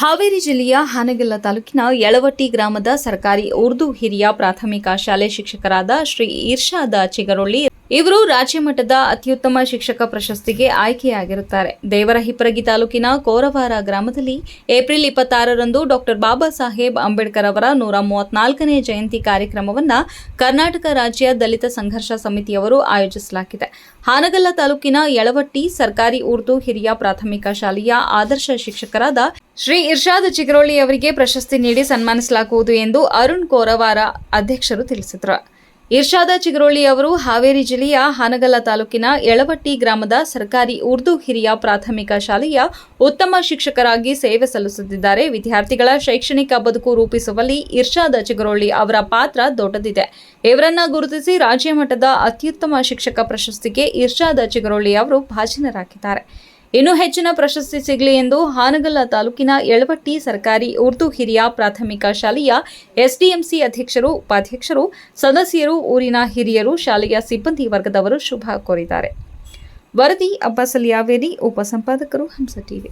ಹಾವೇರಿ ಜಿಲ್ಲೆಯ ಹಾನಗಲ್ಲ ತಾಲೂಕಿನ ಯಳವಟ್ಟಿ ಗ್ರಾಮದ ಸರ್ಕಾರಿ ಉರ್ದು ಹಿರಿಯ ಪ್ರಾಥಮಿಕ ಶಾಲೆ ಶಿಕ್ಷಕರಾದ ಶ್ರೀ ಇರ್ಷಾದ ಚಿಗರೊಳ್ಳಿ ಇವರು ರಾಜ್ಯ ಮಟ್ಟದ ಅತ್ಯುತ್ತಮ ಶಿಕ್ಷಕ ಪ್ರಶಸ್ತಿಗೆ ಆಯ್ಕೆಯಾಗಿರುತ್ತಾರೆ. ದೇವರಹಿಪ್ಪರಗಿ ತಾಲೂಕಿನ ಕೋರವಾರ ಗ್ರಾಮದಲ್ಲಿ ಏಪ್ರಿಲ್ ಇಪ್ಪತ್ತಾರರಂದು ಡಾಕ್ಟರ್ ಬಾಬಾ ಸಾಹೇಬ್ ಅಂಬೇಡ್ಕರ್ ಅವರ ನೂರ ಮೂವತ್ನಾಲ್ಕನೇ ಜಯಂತಿ ಕಾರ್ಯಕ್ರಮವನ್ನು ಕರ್ನಾಟಕ ರಾಜ್ಯ ದಲಿತ ಸಂಘರ್ಷ ಸಮಿತಿಯವರು ಆಯೋಜಿಸಲಾಗಿದೆ. ಹಾನಗಲ್ಲ ತಾಲೂಕಿನ ಯಳವಟ್ಟಿ ಸರ್ಕಾರಿ ಉರ್ದು ಹಿರಿಯ ಪ್ರಾಥಮಿಕ ಶಾಲೆಯ ಆದರ್ಶ ಶಿಕ್ಷಕರಾದ ಶ್ರೀ ಇರ್ಷಾದ್ ಚಿಗರೋಳಿ ಅವರಿಗೆ ಪ್ರಶಸ್ತಿ ನೀಡಿ ಸನ್ಮಾನಿಸಲಾಗುವುದು ಎಂದು ಅರುಣ್ ಕೋರವಾರ ಅಧ್ಯಕ್ಷರು ತಿಳಿಸಿದರು. ಇರ್ಷಾದ ಚಿಗರೋಳಿ ಅವರು ಹಾವೇರಿ ಜಿಲ್ಲೆಯ ಹಾನಗಲ್ಲ ತಾಲೂಕಿನ ಯಳವಟ್ಟಿ ಗ್ರಾಮದ ಸರ್ಕಾರಿ ಉರ್ದು ಹಿರಿಯ ಪ್ರಾಥಮಿಕ ಶಾಲೆಯ ಉತ್ತಮ ಶಿಕ್ಷಕರಾಗಿ ಸೇವೆ ಸಲ್ಲಿಸುತ್ತಿದ್ದಾರೆ. ವಿದ್ಯಾರ್ಥಿಗಳ ಶೈಕ್ಷಣಿಕ ಬದುಕು ರೂಪಿಸುವಲ್ಲಿ ಇರ್ಷಾದ ಚಿಗರೋಳಿ ಅವರ ಪಾತ್ರ ದೊಡ್ಡದಿದೆ. ಇವರನ್ನ ಗುರುತಿಸಿ ರಾಜ್ಯ ಮಟ್ಟದ ಅತ್ಯುತ್ತಮ ಶಿಕ್ಷಕ ಪ್ರಶಸ್ತಿಗೆ ಇರ್ಷಾದ ಚಿಗರೊಳ್ಳಿ ಅವರು ಭಾಜನರಾಗಿದ್ದಾರೆ. ಇನ್ನೂ ಹೆಚ್ಚಿನ ಪ್ರಶಸ್ತಿ ಸಿಗಲಿ ಎಂದು ಹಾನಗಲ್ಲ ತಾಲೂಕಿನ ಯಳವಟ್ಟಿ ಸರ್ಕಾರಿ ಉರ್ದು ಹಿರಿಯ ಪ್ರಾಥಮಿಕ ಶಾಲೆಯ ಎಸ್ಡಿಎಂಸಿ ಅಧ್ಯಕ್ಷರು, ಉಪಾಧ್ಯಕ್ಷರು, ಸದಸ್ಯರು, ಊರಿನ ಹಿರಿಯರು, ಶಾಲೆಯ ಸಿಬ್ಬಂದಿ ವರ್ಗದವರು ಶುಭ ಕೋರಿದ್ದಾರೆ. ವರದಿ ಅಬ್ಬಾಸಲಿಯಾವೇರಿ ಉಪ ಉಪಸಂಪಾದಕರು ಹಂಸ ಟಿವಿ.